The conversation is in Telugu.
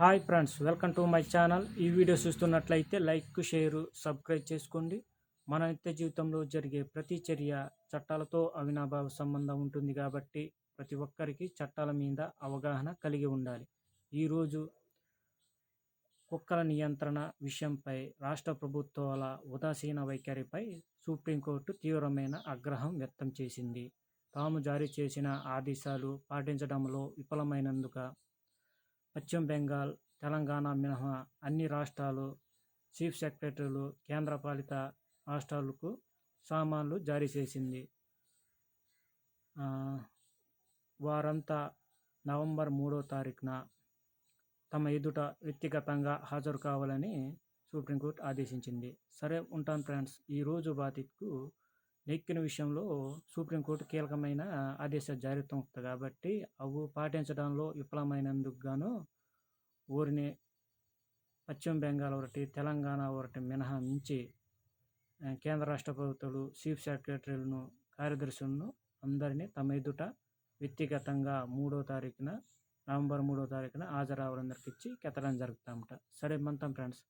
Hi friends welcome to my channel. ఈ వీడియో చూస్తున్నట్లయితే లైక్ షేర్ సబ్స్క్రైబ్ చేసుకోండి. మన నిత్య జీవితంలో జరిగే ప్రతి చర్య చట్టాలతో అవినాభావ సంబంధం ఉంటుంది కాబట్టి ప్రతి ఒక్కరికి చట్టాల మీద అవగాహన కలిగి ఉండాలి. ఈరోజు కుక్కల నియంత్రణ విషయంపై రాష్ట్ర ప్రభుత్వాల ఉదాసీన వైఖరిపై సుప్రీంకోర్టు తీవ్రమైన ఆగ్రహం వ్యక్తం చేసింది. తాము జారీ చేసిన ఆదేశాలు పాటించడంలో విఫలమైనందుక పశ్చిమ బెంగాల్ తెలంగాణ మినహా అన్ని రాష్ట్రాలు చీఫ్ సెక్రటరీలు కేంద్రపాలిత రాష్ట్రాలకు సామాన్లు జారీ చేసింది. వారంతా నవంబర్ మూడో తారీఖున తమ ఎదుట వ్యక్తిగతంగా హాజరు కావాలని సుప్రీంకోర్టు ఆదేశించింది. సరే ఉంటాను ఫ్రెండ్స్ ఈరోజు బాధితుకు ఎక్కిన విషయంలో సుప్రీంకోర్టు కీలకమైన ఆదేశాలు జారీ కాబట్టి అవి పాటించడంలో విఫలమైనందుకు గాను ఊరిని పశ్చిమ బెంగాల్ ఒకటి తెలంగాణ ఒకటి మినహా మించి కేంద్ర రాష్ట్ర ప్రభుత్వాలు చీఫ్ సెక్రటరీలను కార్యదర్శులను అందరినీ తమ ఎదుట వ్యక్తిగతంగా మూడో తారీఖున నవంబర్ మూడో తారీఖున హాజరవ్వడందరికి ఇచ్చి కెత్తడం జరుగుతామట సరే మంతం ఫ్రెండ్స్.